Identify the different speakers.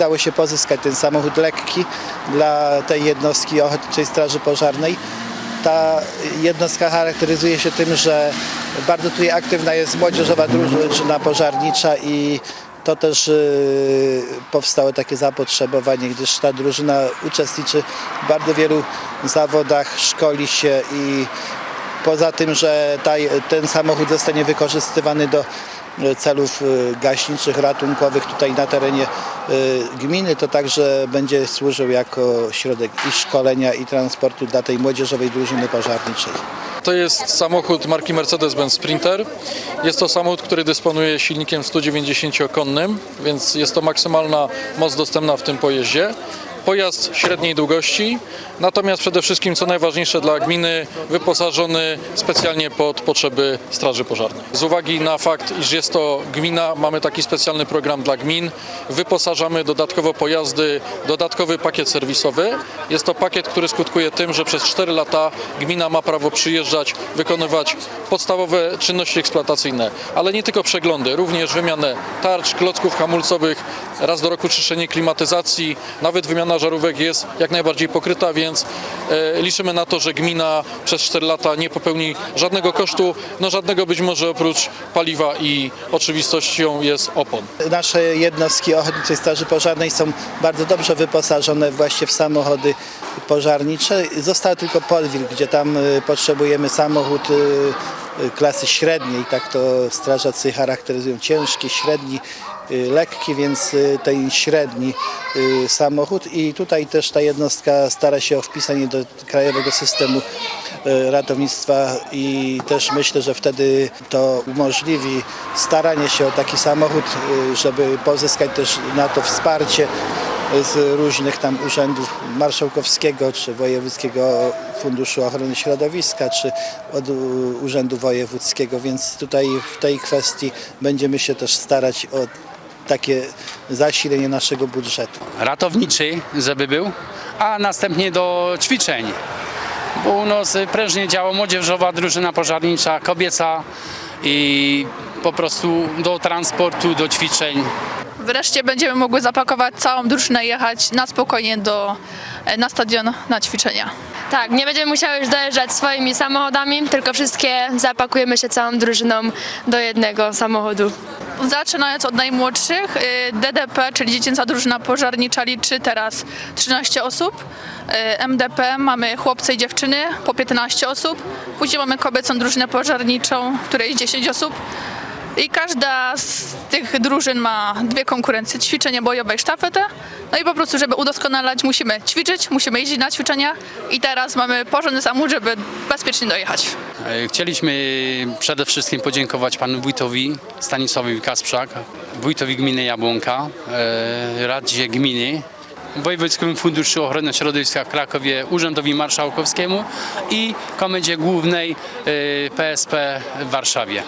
Speaker 1: udało się pozyskać ten samochód lekki dla tej jednostki Ochotniczej Straży Pożarnej. Ta jednostka charakteryzuje się tym, że bardzo tutaj aktywna jest młodzieżowa drużyna pożarnicza i to też y, powstało takie zapotrzebowanie, gdyż ta drużyna uczestniczy w bardzo wielu zawodach, szkoli się i poza tym, że ten samochód zostanie wykorzystywany do celów y, gaśniczych, ratunkowych tutaj na terenie y, gminy, to także będzie służył jako środek i szkolenia i transportu dla tej młodzieżowej drużyny pożarniczej.
Speaker 2: To jest samochód marki Mercedes-Benz Sprinter. Jest to samochód, który dysponuje silnikiem 190-konnym, więc jest to maksymalna moc dostępna w tym pojeździe. Pojazd średniej długości, natomiast przede wszystkim, co najważniejsze dla gminy, wyposażony specjalnie pod potrzeby Straży Pożarnej. Z uwagi na fakt, iż jest to gmina, mamy taki specjalny program dla gmin. Wyposażamy dodatkowo pojazdy, dodatkowy pakiet serwisowy. Jest to pakiet, który skutkuje tym, że przez 4 lata gmina ma prawo przyjeżdżać, wykonywać podstawowe czynności eksploatacyjne, ale nie tylko przeglądy, również wymianę tarcz, klocków hamulcowych, raz do roku czyszczenie klimatyzacji, nawet wymiana żarówek jest jak najbardziej pokryta, więc e, liczymy na to, że gmina przez 4 lata nie popełni żadnego kosztu, no żadnego być może oprócz paliwa i oczywistością jest opon.
Speaker 1: Nasze jednostki Ochotniczej Straży Pożarnej są bardzo dobrze wyposażone właśnie w samochody pożarnicze. Został tylko Podwil, gdzie tam y, potrzebujemy samochód y, klasy średniej, tak to strażacy charakteryzują, ciężki, średni, y, lekki, więc y, ten średni y, samochód. I tutaj też ta jednostka stara się o wpisanie do krajowego systemu y, ratownictwa i też myślę, że wtedy to umożliwi staranie się o taki samochód, y, żeby pozyskać też na to wsparcie z różnych tam urzędów marszałkowskiego czy wojewódzkiego funduszu ochrony środowiska czy od urzędu wojewódzkiego, więc tutaj w tej kwestii będziemy się też starać o takie zasilenie naszego budżetu.
Speaker 3: ratowniczy, żeby był, a następnie do ćwiczeń. Bo u nas prężnie działa młodzieżowa drużyna pożarnicza, kobieca i po prostu do transportu, do ćwiczeń.
Speaker 4: Wreszcie będziemy mogły zapakować całą drużynę i jechać na spokojnie do, e, na stadion na ćwiczenia.
Speaker 5: Tak, nie będziemy musiały już dojeżdżać swoimi samochodami, tylko wszystkie zapakujemy się całą drużyną do jednego samochodu.
Speaker 4: Zaczynając od najmłodszych, y, DDP, czyli Dziecięca Drużyna Pożarnicza liczy teraz 13 osób. Y, MDP mamy chłopcy i dziewczyny po 15 osób. Później mamy kobiecą drużynę pożarniczą, w której jest 10 osób. I każda z tych drużyn ma dwie konkurencje, ćwiczenie bojowe i sztafetę. No i po prostu, żeby udoskonalać, musimy ćwiczyć, musimy jeździć na ćwiczenia i teraz mamy porządny samochód, żeby bezpiecznie dojechać.
Speaker 3: E, Chcieliśmy przede wszystkim podziękować panu wójtowi Stanisławowi Kasprzak, wójtowi gminy Jabłonka, e, Radzie Gminy, Wojewódzkiemu Funduszu Ochrony Środowiska w Krakowie, Urzędowi Marszałkowskiemu i Komendzie Głównej e, PSP w Warszawie.